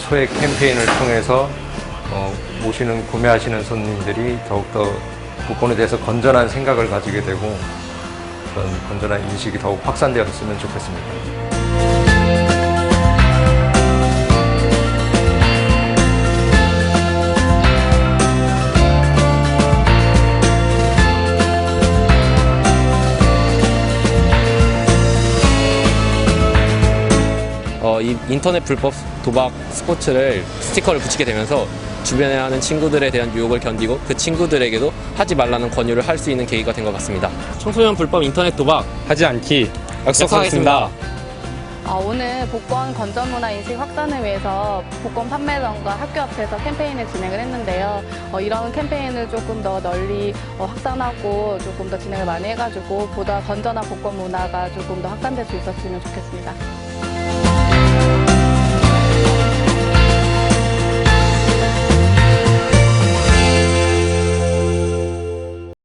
소액 캠페인을 통해서 어, 오시는 구매하시는 손님들이 더욱더 복권에 대해서 건전한 생각을 가지게 되고 그런 건전한 인식이 더욱 확산되었으면 좋겠습니다. 어, 이 인터넷 불법 도박 스포츠를 스티커를 붙이게 되면서 주변에 하는 친구들에 대한 유혹을 견디고 그 친구들에게도 하지 말라는 권유를 할 수 있는 계기가 된 것 같습니다. 청소년 불법 인터넷 도박 하지 않기 약속하겠습니다. 어, 오늘 복권 건전 문화 인식 확산을 위해서 복권 판매점과 학교 앞에서 캠페인을 진행을 했는데요. 어, 이런 캠페인을 조금 더 널리 어, 확산하고 조금 더 진행을 많이 해가지고 보다 건전한 복권 문화가 조금 더 확산될 수 있었으면 좋겠습니다.